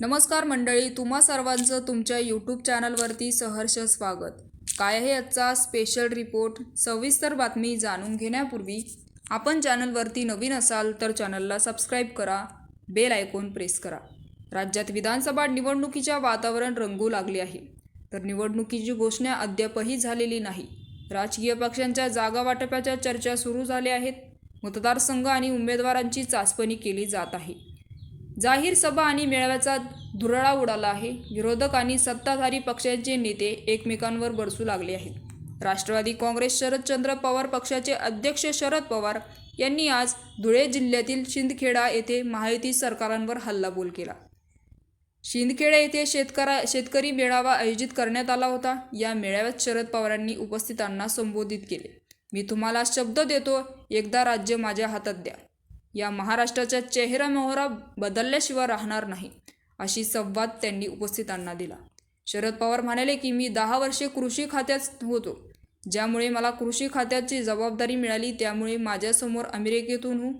नमस्कार मंडळी तुम्हा सर्वांचं तुमच्या यूट्यूब चॅनलवरती सहर्ष स्वागत. काय आहे आजचा स्पेशल रिपोर्ट सविस्तर बातमी जाणून घेण्यापूर्वी आपण चॅनलवरती नवीन असाल तर चॅनलला सबस्क्राईब करा बेल आयकॉन प्रेस करा. राज्यात विधानसभा निवडणुकीच्या वातावरण रंगू लागले आहे. तर निवडणुकीची घोषणा अद्यापही झालेली नाही. राजकीय पक्षांच्या जागा वाटपाच्या चर्चा सुरू झाल्या आहेत. मतदारसंघ आणि उमेदवारांची चाचपणी केली जात आहे. जाहीर सभा आणि मेळाव्याचा धुरळा उडाला आहे. विरोधक आणि सत्ताधारी पक्षांचे नेते एकमेकांवर बरसू लागले आहेत. राष्ट्रवादी काँग्रेस शरदचंद्र पवार पक्षाचे अध्यक्ष शरद पवार यांनी आज धुळे जिल्ह्यातील शिंदखेडा येथे महायुती सरकारांवर हल्लाबोल केला. शिंदखेडा येथे शेतकरा शेतकरी मेळावा आयोजित करण्यात आला होता. या मेळाव्यात शरद पवारांनी उपस्थितांना संबोधित केले. मी तुम्हाला शब्द देतो एकदा राज्य माझ्या हातात द्या. या महाराष्ट्राचा चेहरा मोहरा बदलल्याशिवाय राहणार नाही अशी संवाद त्यांनी उपस्थितांना दिला. शरद पवार म्हणाले की मी दहा वर्षे कृषी खात्यात होतो. ज्यामुळे मला कृषी खात्याची जबाबदारी मिळाली त्यामुळे माझ्यासमोर अमेरिकेतून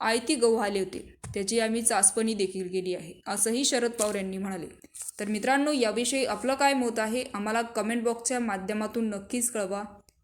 आयती गहू आले होते. त्याची आम्ही चाचपणी देखील केली आहे असंही शरद पवार यांनी म्हणाले. तर मित्रांनो याविषयी आपलं काय मत आहे आम्हाला कमेंट बॉक्सच्या माध्यमातून नक्कीच कळवा.